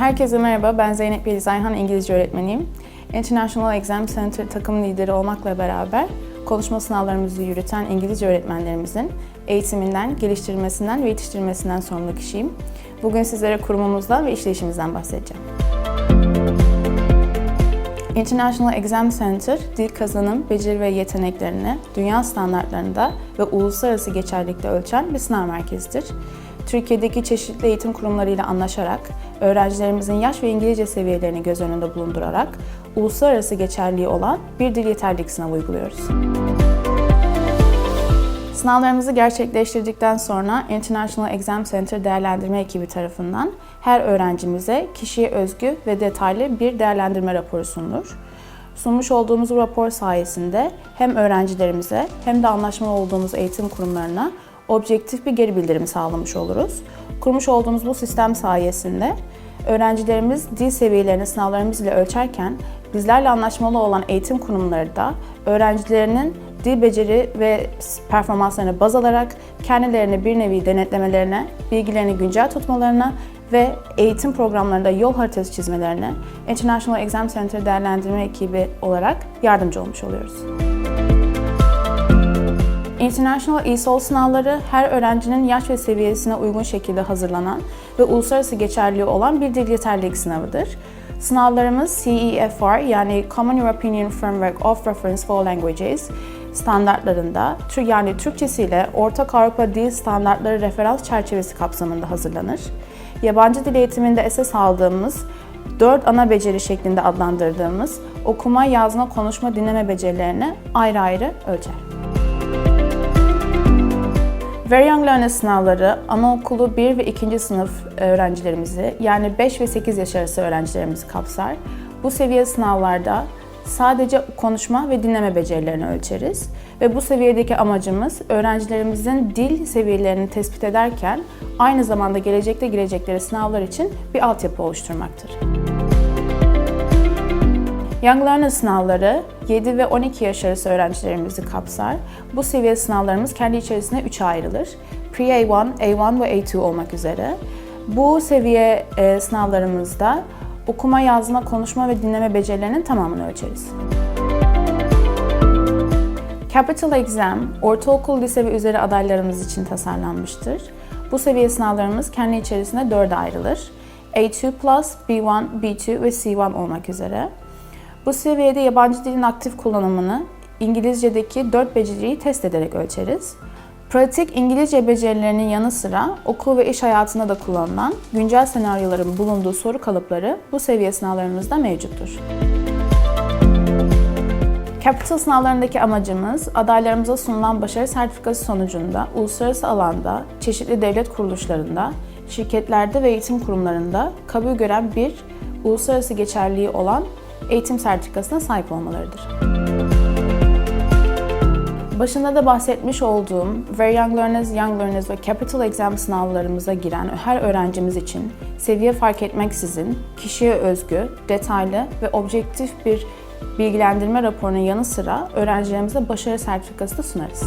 Herkese merhaba, ben Zeynep Yeliz Ayhan, İngilizce öğretmeniyim. International Exam Center takım lideri olmakla beraber konuşma sınavlarımızı yürüten İngilizce öğretmenlerimizin eğitiminden, geliştirmesinden ve yetiştirmesinden sorumlu kişiyim. Bugün sizlere kurumumuzdan ve işleyişimizden bahsedeceğim. International Exam Center, dil kazanım, beceri ve yeteneklerini dünya standartlarında ve uluslararası geçerlilikte ölçen bir sınav merkezidir. Türkiye'deki çeşitli eğitim kurumlarıyla anlaşarak, öğrencilerimizin yaş ve İngilizce seviyelerini göz önünde bulundurarak uluslararası geçerliği olan bir dil yeterlilik sınavı uyguluyoruz. Sınavlarımızı gerçekleştirdikten sonra International Exam Center değerlendirme ekibi tarafından her öğrencimize kişiye özgü ve detaylı bir değerlendirme raporu sunulur. Sunmuş olduğumuz rapor sayesinde hem öğrencilerimize hem de anlaşmalı olduğumuz eğitim kurumlarına objektif bir geri bildirim sağlamış oluruz. Kurmuş olduğumuz bu sistem sayesinde öğrencilerimiz dil seviyelerini sınavlarımız ile ölçerken bizlerle anlaşmalı olan eğitim kurumları da öğrencilerinin dil beceri ve performanslarını baz alarak kendilerini bir nevi denetlemelerine, bilgilerini güncel tutmalarına ve eğitim programlarında yol haritası çizmelerine International Exam Center değerlendirme ekibi olarak yardımcı olmuş oluyoruz. International ESOL sınavları her öğrencinin yaş ve seviyesine uygun şekilde hazırlanan ve uluslararası geçerliği olan bir dil yeterlilik sınavıdır. Sınavlarımız CEFR yani Common European Framework of Reference for Languages standartlarında, yani Türkçesiyle Ortak Avrupa Dil Standartları Referans Çerçevesi kapsamında hazırlanır. Yabancı dil eğitiminde esas aldığımız dört ana beceri şeklinde adlandırdığımız okuma, yazma, konuşma, dinleme becerilerini ayrı ayrı ölçer. Very Young Learner sınavları anaokulu 1 ve 2. sınıf öğrencilerimizi yani 5 ve 8 yaş arası öğrencilerimizi kapsar. Bu seviye sınavlarda sadece konuşma ve dinleme becerilerini ölçeriz ve bu seviyedeki amacımız öğrencilerimizin dil seviyelerini tespit ederken aynı zamanda gelecekte girecekleri sınavlar için bir altyapı oluşturmaktır. Young Learner sınavları 7 ve 12 yaş arası öğrencilerimizi kapsar. Bu seviye sınavlarımız kendi içerisinde 3'e ayrılır. Pre-A1, A1 ve A2 olmak üzere. Bu seviye e, sınavlarımızda okuma, yazma, konuşma ve dinleme becerilerinin tamamını ölçeriz. Capital Exam, ortaokul, lise ve üzeri adaylarımız için tasarlanmıştır. Bu seviye sınavlarımız kendi içerisinde 4'e ayrılır. A2+, B1, B2 ve C1 olmak üzere. Bu seviyede yabancı dilin aktif kullanımını İngilizce'deki 4 beceriyi test ederek ölçeriz. Pratik İngilizce becerilerinin yanı sıra okul ve iş hayatında da kullanılan güncel senaryoların bulunduğu soru kalıpları bu seviye sınavlarımızda mevcuttur. Capital sınavlarındaki amacımız adaylarımıza sunulan başarı sertifikası sonucunda uluslararası alanda, çeşitli devlet kuruluşlarında, şirketlerde ve eğitim kurumlarında kabul gören bir uluslararası geçerliği olan eğitim sertifikasına sahip olmalarıdır. Başında da bahsetmiş olduğum Very Young Learners, Young Learners ve Capital Exam sınavlarımıza giren her öğrencimiz için seviye fark etmeksizin kişiye özgü, detaylı ve objektif bir bilgilendirme raporunun yanı sıra öğrencilerimize başarı sertifikası da sunarız.